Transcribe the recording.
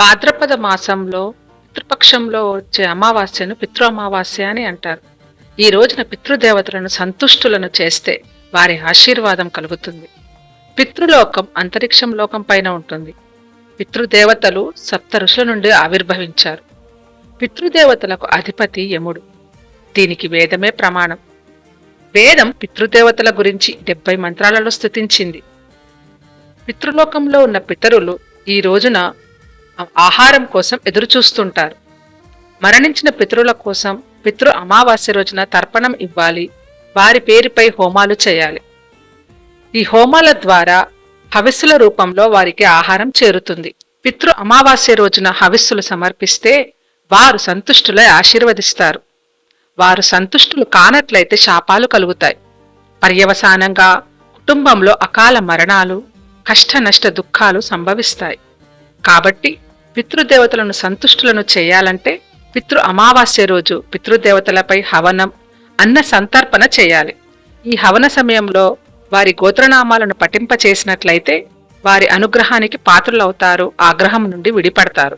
భాద్రపద మాసంలో పితృపక్షంలో వచ్చే అమావాస్యను పితృ అమావాస్య అని అంటారు. ఈ రోజున పితృదేవతలను సంతుష్టులను చేస్తే వారి ఆశీర్వాదం కలుగుతుంది. పితృలోకం అంతరిక్షం లోకం పైన ఉంటుంది. పితృదేవతలు సప్త ఋషుల నుండి ఆవిర్భవించారు. పితృదేవతలకు అధిపతి యముడు. దీనికి వేదమే ప్రమాణం. వేదం పితృదేవతల గురించి డెబ్బై మంత్రాలలో స్థుతించింది. పితృలోకంలో ఉన్న పితరులు ఈ రోజున ఆహారం కోసం ఎదురుచూస్తుంటారు. మరణించిన పితరుల కోసం పితృ అమావాస్య రోజున తర్పణం ఇవ్వాలి. వారి పేరుపై హోమాలు చేయాలి. ఈ హోమాల ద్వారా హవిస్సుల రూపంలో వారికి ఆహారం చేరుతుంది. పితృ అమావాస్య రోజున హవిస్సులు సమర్పిస్తే వారు సంతుష్టులై ఆశీర్వదిస్తారు. వారు సంతుష్టులు కానట్లయితే శాపాలు కలుగుతాయి. పర్యవసానంగా కుటుంబంలో అకాల మరణాలు కష్ట నష్ట దుఃఖాలు సంభవిస్తాయి. కాబట్టి పితృదేవతలను సంతుష్టులను చేయాలంటే పితృ అమావాస్య రోజు పితృదేవతలపై హవనం అన్న సంతర్పణ చేయాలి. ఈ హవన సమయంలో వారి గోత్రనామాలను పఠింపచేసినట్లయితే వారి అనుగ్రహానికి పాత్రులవుతారు ఆగ్రహం నుండి విడిపడతారు.